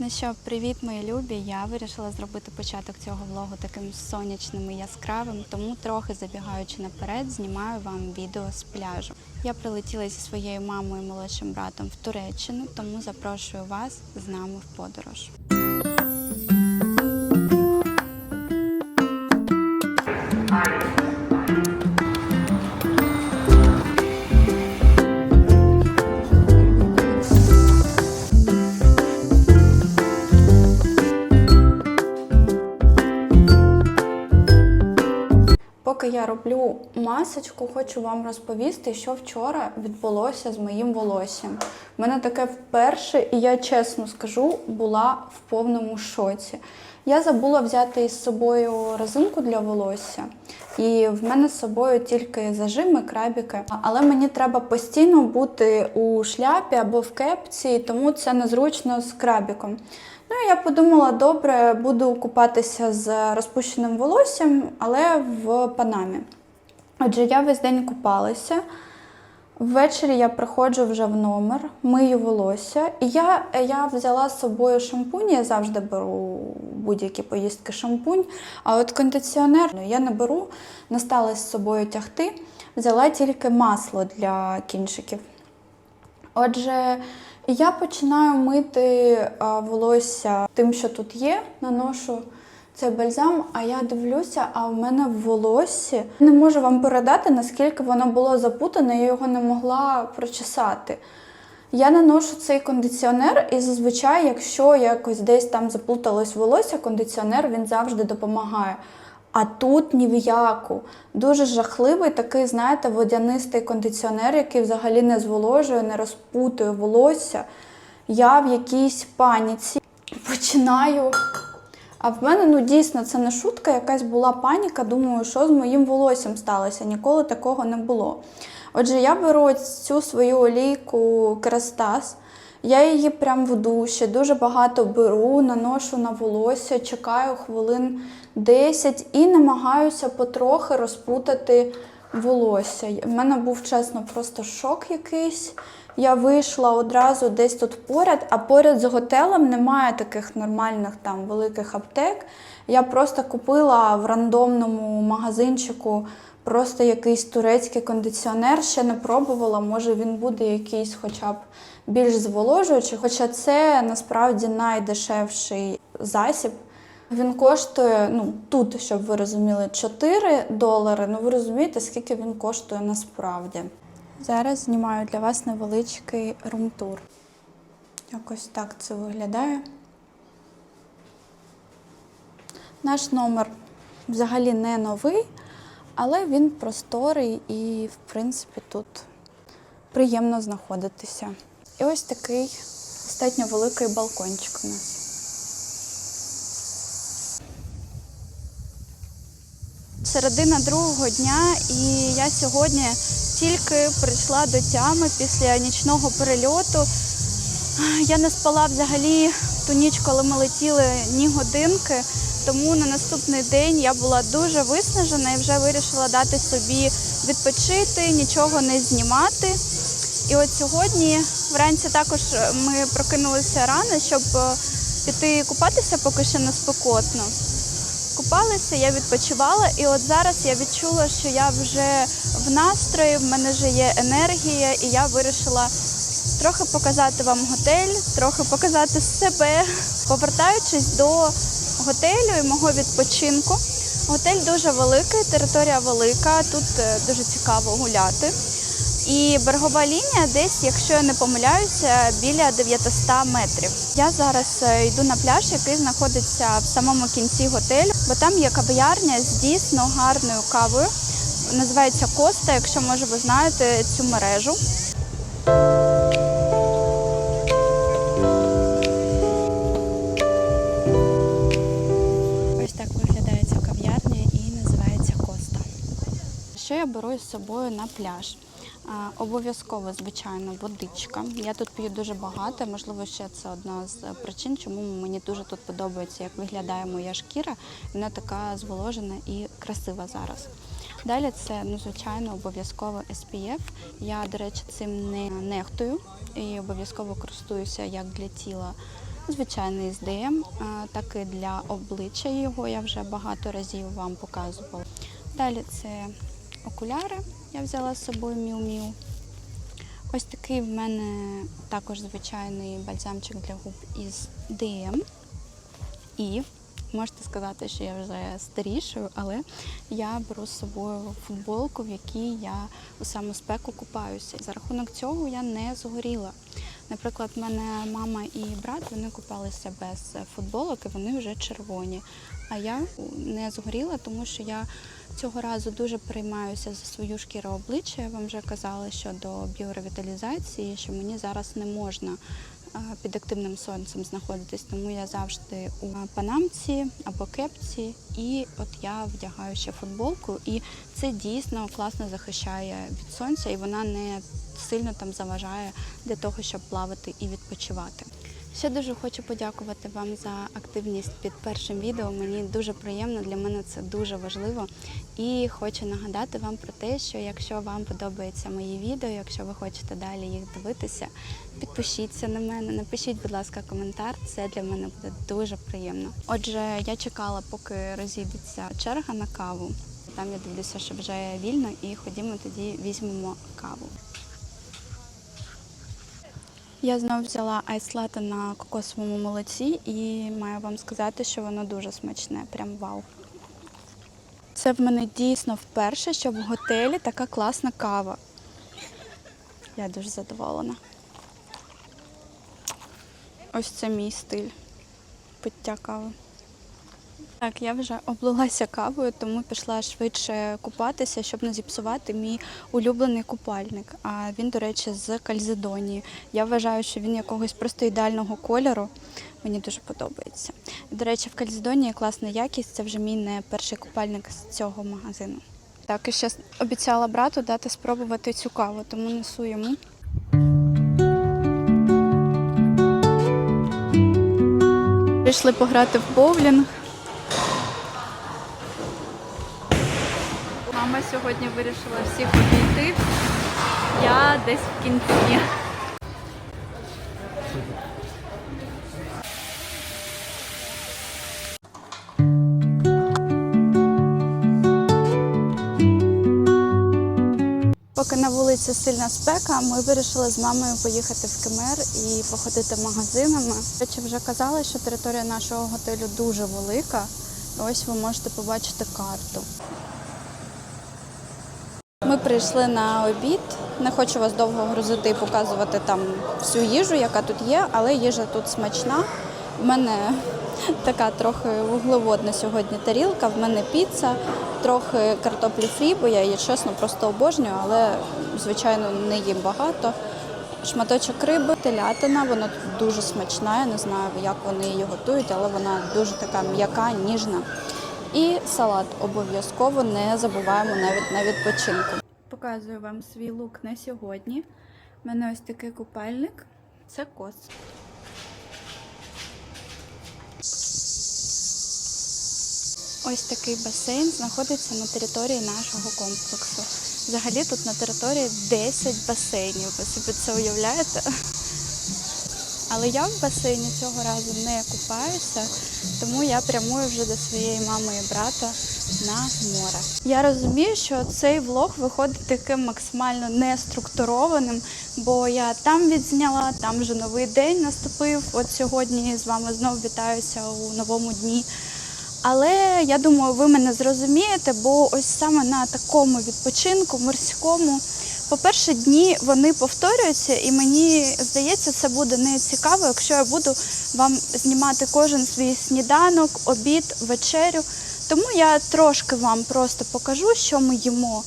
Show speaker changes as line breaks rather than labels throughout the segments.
Ну що, привіт, мої любі. Я вирішила зробити початок цього влогу таким сонячним і яскравим, тому трохи забігаючи наперед, знімаю вам відео з пляжу. Я прилетіла зі своєю мамою і молодшим братом в Туреччину, тому запрошую вас з нами в подорож. Роблю масочку, хочу вам розповісти, що вчора відбулося з моїм волоссям. У мене таке вперше, і я чесно скажу, була в повному шоці. Я забула взяти із собою резинку для волосся, і в мене з собою тільки зажими, крабіки. Але мені треба постійно бути у шляпі або в кепці, тому це незручно з крабіком. Ну, я подумала, добре, буду купатися з розпущеним волоссям, але в панамі. Отже, я весь день купалася. Ввечері я приходжу вже в номер, мию волосся. І я, я взяла з собою шампунь, я завжди беру будь-які поїздки шампунь. А от кондиціонер ну, я не беру, не стала з собою тягти, взяла тільки масло для кінчиків. Отже, я починаю мити волосся тим, що тут є, наношу цей бальзам, а я дивлюся, а в мене в волоссі не можу вам передати, наскільки воно було запутане, я його не могла прочесати. Я наношу цей кондиціонер, і зазвичай, якщо якось десь там заплуталось волосся, кондиціонер він завжди допомагає. А тут ні в яку. Дуже жахливий такий, знаєте, водянистий кондиціонер, який взагалі не зволожує, не розпутує волосся. Я в якійсь паніці починаю. А в мене ну дійсно це не шутка, якась була паніка. Думаю, що з моїм волоссям сталося. Ніколи такого не було. Отже, я беру цю свою олійку Керастас. Я її прям в душі, дуже багато беру, наношу на волосся, чекаю хвилин 10 і намагаюся потрохи розпутати волосся. В мене був чесно просто шок якийсь. Я вийшла одразу десь тут поряд, а поряд з готелем немає таких нормальних там великих аптек. Я просто купила в рандомному магазинчику просто якийсь турецький кондиціонер, ще не пробувала, може він буде якийсь хоча б більш зволожуючий, хоча це насправді найдешевший засіб. Він коштує, ну тут, щоб ви розуміли, 4 долари. Ну ви розумієте, скільки він коштує насправді. Зараз знімаю для вас невеличкий румтур. Якось так це виглядає. Наш номер взагалі не новий, але він просторий і, в принципі, тут приємно знаходитися. І ось такий достатньо великий балкончик у нас. Середина другого дня, і я сьогодні тільки прийшла до тями після нічного перельоту. Я не спала взагалі ту ніч, коли ми летіли ні годинки. Тому на наступний день я була дуже виснажена і вже вирішила дати собі відпочити, нічого не знімати. І от сьогодні вранці також ми прокинулися рано, щоб е, піти купатися, поки ще не спекотно. Купалася, я відпочивала, і от зараз я відчула, що я вже в настрої, в мене вже є енергія, і я вирішила трохи показати вам готель, трохи показати себе, повертаючись до готелю і мого відпочинку. Готель дуже великий, територія велика, тут е, дуже цікаво гуляти. І берегова лінія десь, якщо я не помиляюся, біля 900 метрів. Я зараз е, йду на пляж, який знаходиться в самому кінці готелю, бо там є кав'ярня з дійсно гарною кавою. Називається Коста, якщо може ви знаєте цю мережу. Ось так виглядає ця кав'ярня і називається Коста. Що я беру із собою на пляж? А, Обов'язково, звичайно, водичка. Я тут п'ю дуже багато. Можливо, ще це одна з причин, чому мені дуже тут подобається, як виглядає моя шкіра. Вона така зволожена і красива зараз. Далі це, ну, звичайно, обов'язково SPF. Я, до речі, цим не нехтую і обов'язково користуюся як для тіла, Звичайний з ДМ, так і для обличчя його я вже багато разів вам показувала. Далі це окуляри. Я взяла з собою Міу-Міу. Ось такий в мене також звичайний бальзамчик для губ із DM. І можете сказати, що я вже старішою, але я беру з собою футболку, в якій я у саму спеку купаюся. За рахунок цього я не згоріла. Наприклад, в мене мама і брат вони купалися без футболок, і вони вже червоні. А я не згоріла, тому що я цього разу дуже переймаюся за свою шкіру обличчя. Я вам вже казала щодо біоревіталізації, що мені зараз не можна під активним сонцем знаходитись, тому я завжди у панамці або кепці, і от я вдягаю ще футболку, і це дійсно класно захищає від сонця, і вона не сильно там заважає для того, щоб плавати і відпочивати. Ще дуже хочу подякувати вам за активність під першим відео. Мені дуже приємно, для мене це дуже важливо. І хочу нагадати вам про те, що якщо вам подобаються мої відео, якщо ви хочете далі їх дивитися, підпишіться на мене, напишіть, будь ласка, коментар. Це для мене буде дуже приємно. Отже, я чекала, поки розійдеться черга на каву. Там я дивлюся, що вже вільно, і ходімо тоді візьмемо каву. Я знову взяла айслати на кокосовому молоці і маю вам сказати, що воно дуже смачне, прям вау. Це в мене дійсно вперше, що в готелі така класна кава. Я дуже задоволена. Ось це мій стиль пиття кави. Так, я вже облилася кавою, тому пішла швидше купатися, щоб не зіпсувати мій улюблений купальник. А він, до речі, з кальзидонії. Я вважаю, що він якогось просто ідеального кольору. Мені дуже подобається. До речі, в кальзидонії класна якість. Це вже мій не перший купальник з цього магазину. Так, і ще обіцяла брату дати спробувати цю каву, тому несу йому. Прийшли пограти в боулінг. Сьогодні вирішила всіх обійти. Я десь в кінці. Поки на вулиці сильна спека, ми вирішили з мамою поїхати в Кемер і походити магазинами. Речі, вже казали, що територія нашого готелю дуже велика. Ось ви можете побачити карту. Ми прийшли на обід. Не хочу вас довго грузити і показувати там всю їжу, яка тут є, але їжа тут смачна. В мене така трохи вуглеводна сьогодні тарілка, в мене піца, трохи картоплі фрі, бо я її чесно просто обожнюю, але звичайно не їм багато. Шматочок риби, телятина, вона дуже смачна. Я не знаю, як вони її готують, але вона дуже така м'яка, ніжна. І салат обов'язково не забуваємо навіть на відпочинку. Показую вам свій лук на сьогодні. У мене ось такий купальник. Це кос. Ось такий басейн знаходиться на території нашого комплексу. Взагалі тут на території 10 басейнів. Ви собі це уявляєте? Але я в басейні цього разу не купаюся, тому я прямую вже до своєї мами і брата на море. Я розумію, що цей влог виходить таким максимально неструктурованим, бо я там відзняла, там вже новий день наступив. От сьогодні з вами знову вітаюся у новому дні. Але я думаю, ви мене зрозумієте, бо ось саме на такому відпочинку морському, по-перше, дні вони повторюються, і мені здається, це буде не цікаво, якщо я буду вам знімати кожен свій сніданок, обід, вечерю. Тому я трошки вам просто покажу, що ми їмо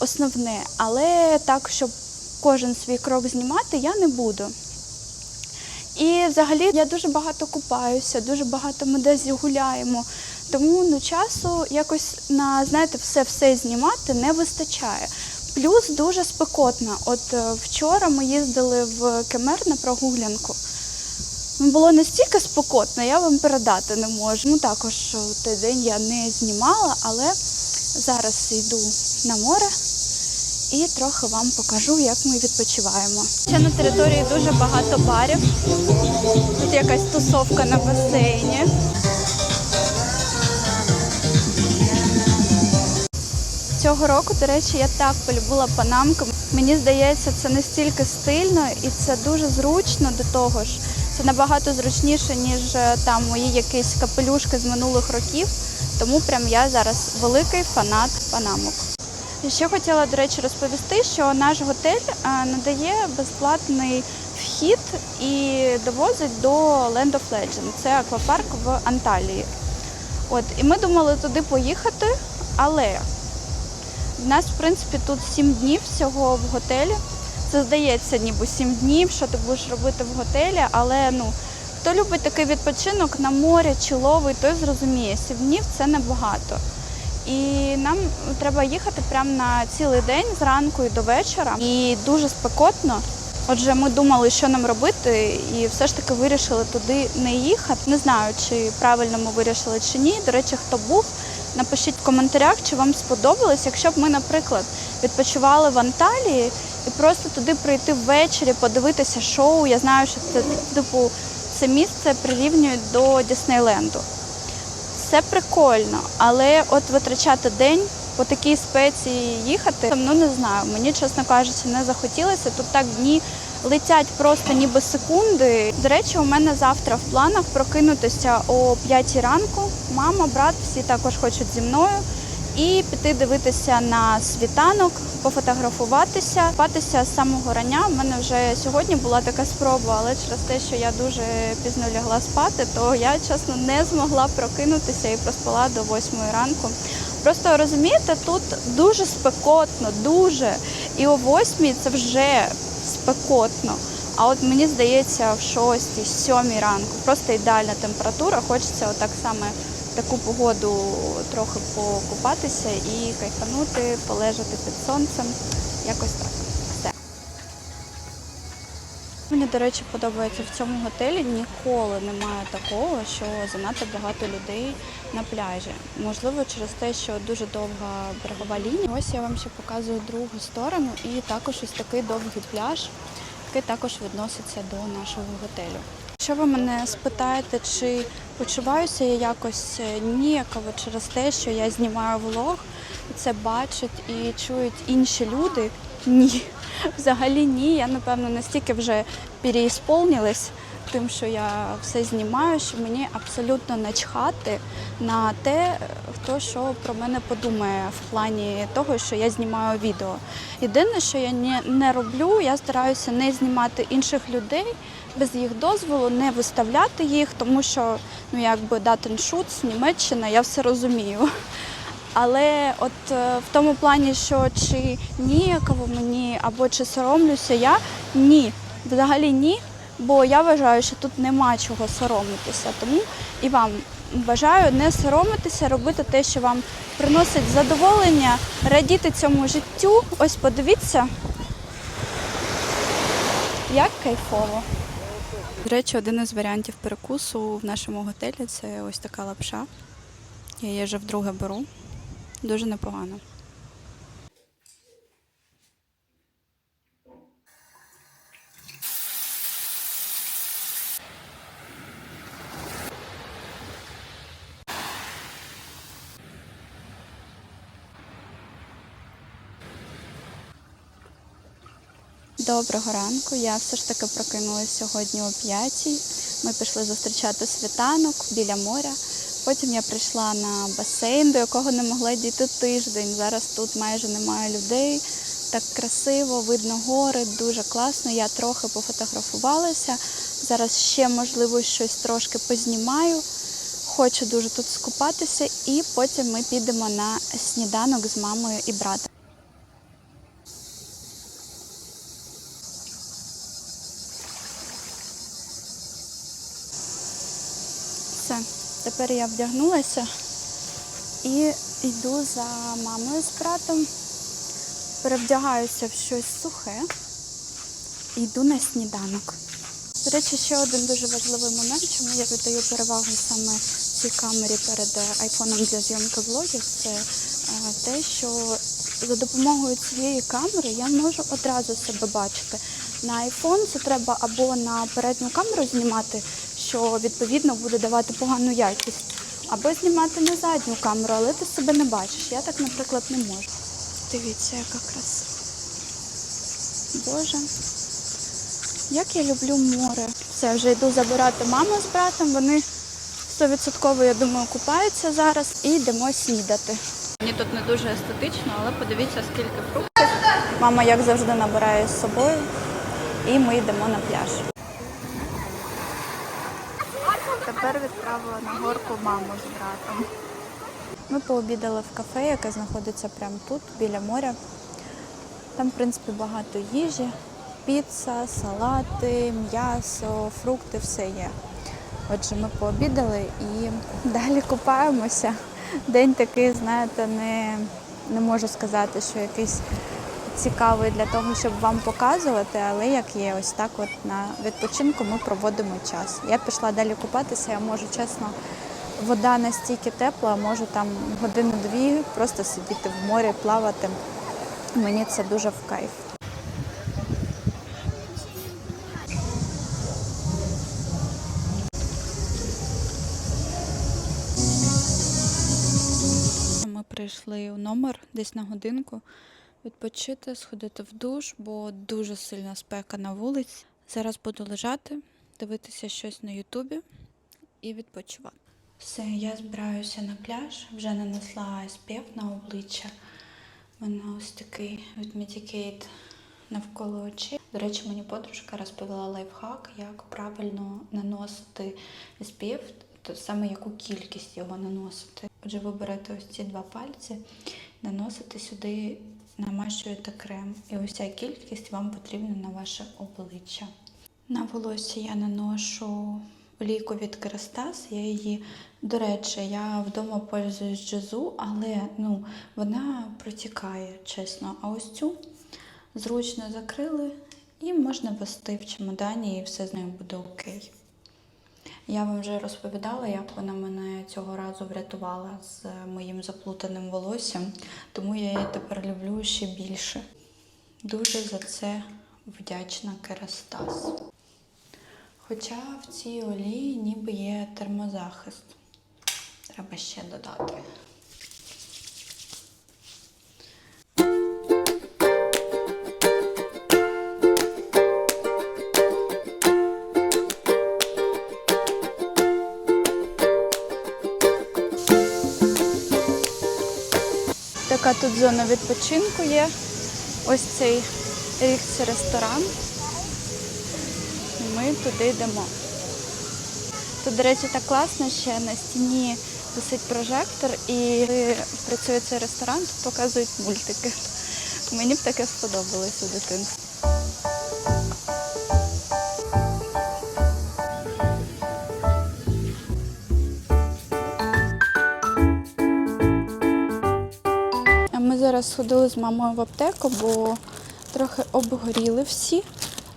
основне, але так, щоб кожен свій крок знімати, я не буду. І взагалі я дуже багато купаюся, дуже багато ми десь гуляємо. Тому ну, часу якось на знаєте, все все знімати не вистачає. Плюс дуже спекотно. От е, вчора ми їздили в Кемер на прогулянку. Ну, Було настільки спекотно, я вам передати не можу. Ну також той день я не знімала, але зараз йду на море і трохи вам покажу, як ми відпочиваємо. Ще на території дуже багато барів. Тут якась тусовка на басейні. Цього року, до речі, я так полюбила панамки. Мені здається, це настільки стильно і це дуже зручно до того ж. Це набагато зручніше, ніж е, там мої якісь капелюшки з минулих років. Тому прям я зараз великий фанат панамок. Ще хотіла, до речі, розповісти, що наш готель е, надає безплатний вхід і довозить до Land of Legend. Це аквапарк в Анталії. От, і ми думали туди поїхати, але в нас, в принципі, тут 7 днів всього в готелі. Це здається, ніби 7 днів, що ти будеш робити в готелі, але ну, хто любить такий відпочинок на морі, чоловий, той зрозуміє, 7 днів це небагато. І нам треба їхати прямо на цілий день зранку і до вечора. І дуже спекотно. Отже, ми думали, що нам робити, і все ж таки вирішили туди не їхати. Не знаю, чи правильно ми вирішили чи ні. До речі, хто був, напишіть в коментарях, чи вам сподобалось. Якщо б ми, наприклад, відпочивали в Анталії і просто туди прийти ввечері, подивитися шоу. Я знаю, що це типу це місце прирівнюють до Діснейленду. Це прикольно, але от витрачати день по такій спеції їхати, ну не знаю. Мені, чесно кажучи, не захотілося. Тут так дні летять просто ніби секунди. До речі, у мене завтра в планах прокинутися о 5 ранку. Мама, брат, всі також хочуть зі мною. І піти дивитися на світанок, пофотографуватися, спатися з самого рання. У мене вже сьогодні була така спроба, але через те, що я дуже пізно лягла спати, то я чесно не змогла прокинутися і проспала до 8 ранку. Просто розумієте, тут дуже спекотно, дуже. І о 8 це вже спекотно. А от мені здається, в 6, 7 ранку просто ідеальна температура. Хочеться отак саме в таку погоду трохи покупатися і кайфанути, полежати під сонцем. Якось так. Мені, до речі, подобається в цьому готелі. Ніколи немає такого, що занадто багато людей на пляжі. Можливо, через те, що дуже довга берегова лінія. Ось я вам ще показую другу сторону і також ось такий довгий пляж, який також відноситься до нашого готелю. Якщо ви мене спитаєте, чи почуваюся я якось е, ніяково через те, що я знімаю влог, це бачать і чують інші люди, ні. Взагалі ні. Я напевно настільки вже переісполнилась тим, що я все знімаю, що мені абсолютно начхати на те, хто що про мене подумає в плані того, що я знімаю відео. Єдине, що я не, роблю, я стараюся не знімати інших людей без їх дозволу, не виставляти їх, тому що ну якби датеншут, Німеччина, я все розумію. Але от е, в тому плані, що чи ніяково мені або чи соромлюся я, ні. Взагалі ні. Бо я вважаю, що тут нема чого соромитися. Тому і вам бажаю не соромитися, робити те, що вам приносить задоволення, радіти цьому життю. Ось подивіться, як кайфово. До речі, один із варіантів перекусу в нашому готелі це ось така лапша. Я її вже вдруге беру. Дуже непогано. Доброго ранку. Я все ж таки прокинулася сьогодні о 5. Ми пішли зустрічати світанок біля моря. Потім я прийшла на басейн, до якого не могла дійти тиждень. Зараз тут майже немає людей. Так красиво, видно гори, дуже класно. Я трохи пофотографувалася. Зараз ще, можливо, щось трошки познімаю. Хочу дуже тут скупатися, і потім ми підемо на сніданок з мамою і братом. Все, тепер я вдягнулася і йду за мамою з братом. Перевдягаюся в щось сухе і йду на сніданок. До речі, ще один дуже важливий момент, чому я віддаю перевагу саме цій камері перед е, айфоном для зйомки влогів, це е, те, що за допомогою цієї камери я можу одразу себе бачити. На iPhone це треба або на передню камеру знімати, що відповідно буде давати погану якість, або знімати на задню камеру, але ти себе не бачиш. Я так, наприклад, не можу. Дивіться, яка краса. Боже. Як я люблю море. Все, вже йду забирати маму з братом. Вони стовідсотково, я думаю, купаються зараз і йдемо снідати. Мені тут не дуже естетично, але подивіться, скільки фруктів. Мама, як завжди, набирає з собою, і ми йдемо на пляж. Тепер відправила на горку маму з братом. Ми пообідали в кафе, яке знаходиться прямо тут, біля моря. Там, в принципі, багато їжі, піца, салати, м'ясо, фрукти, все є. Отже, ми пообідали і далі купаємося. День такий, знаєте, не, не можу сказати, що якийсь цікавий для того, щоб вам показувати, але як є, ось так от на відпочинку ми проводимо час. Я пішла далі купатися, я можу чесно, вода настільки тепла, можу там годину-дві просто сидіти в морі, плавати. Мені це дуже в кайф. Ми прийшли у номер десь на годинку відпочити, сходити в душ, бо дуже сильна спека на вулиці. Зараз буду лежати, дивитися щось на Ютубі і відпочивати. Все, я збираюся на пляж, вже нанесла SPF на обличчя. У мене ось такий від Medicate навколо очей. До речі, мені подружка розповіла лайфхак, як правильно наносити то саме яку кількість його наносити. Отже, ви берете ось ці два пальці, наносите сюди, намащуєте крем. І ось кількість вам потрібна на ваше обличчя. На волосся я наношу олійку від Керастас. Я її, до речі, я вдома пользуюсь джезу, але ну, вона протікає, чесно. А ось цю зручно закрили і можна вести в чемодані, і все з нею буде окей. Я вам вже розповідала, як вона мене цього разу врятувала з моїм заплутаним волоссям, тому я її тепер люблю ще більше. Дуже за це вдячна Керастас. Хоча в цій олії ніби є термозахист. Треба ще додати. Зона відпочинку є. Ось цей рік це ресторан. Ми туди йдемо. Тут, до речі, так класно, ще на стіні висить прожектор, і працює цей ресторан, тут показують мультики. Мені б таке сподобалося у дитинстві. Сходили з мамою в аптеку, бо трохи обгоріли всі.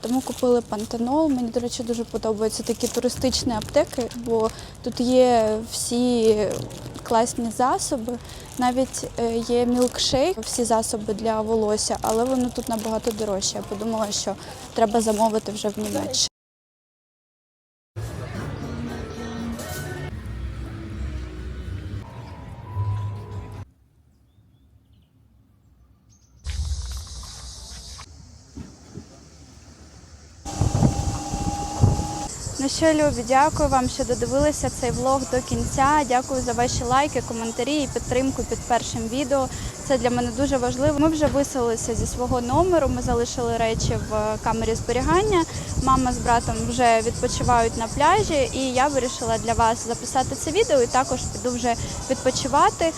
Тому купили пантенол. Мені, до речі, дуже подобаються такі туристичні аптеки, бо тут є всі класні засоби. Навіть е, є мілкшейк, всі засоби для волосся, але воно тут набагато дорожче. Я подумала, що треба замовити вже в Німеччині. Що, Любі, дякую вам, що додивилися цей влог до кінця. Дякую за ваші лайки, коментарі і підтримку під першим відео. Це для мене дуже важливо. Ми вже виселилися зі свого номеру. Ми залишили речі в камері зберігання. Мама з братом вже відпочивають на пляжі, і я вирішила для вас записати це відео і також піду вже відпочивати. Е,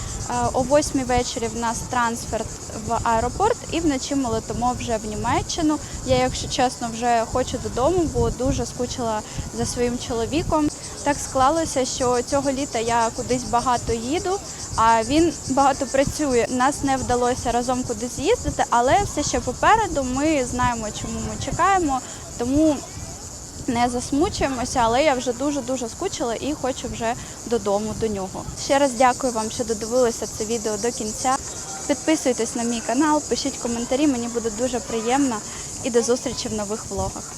О восьмій вечорі в нас трансфер в аеропорт, і вночі ми летимо вже в Німеччину. Я, якщо чесно, вже хочу додому, бо дуже скучила за своїм чоловіком. Так склалося, що цього літа я кудись багато їду, а він багато працює. Нас не вдалося разом кудись їздити, але все ще попереду. Ми знаємо, чому ми чекаємо, тому не засмучуємося, але я вже дуже дуже скучила і хочу вже додому до нього. Ще раз дякую вам, що додивилися це відео до кінця. Підписуйтесь на мій канал, пишіть коментарі, мені буде дуже приємно і до зустрічі в нових влогах.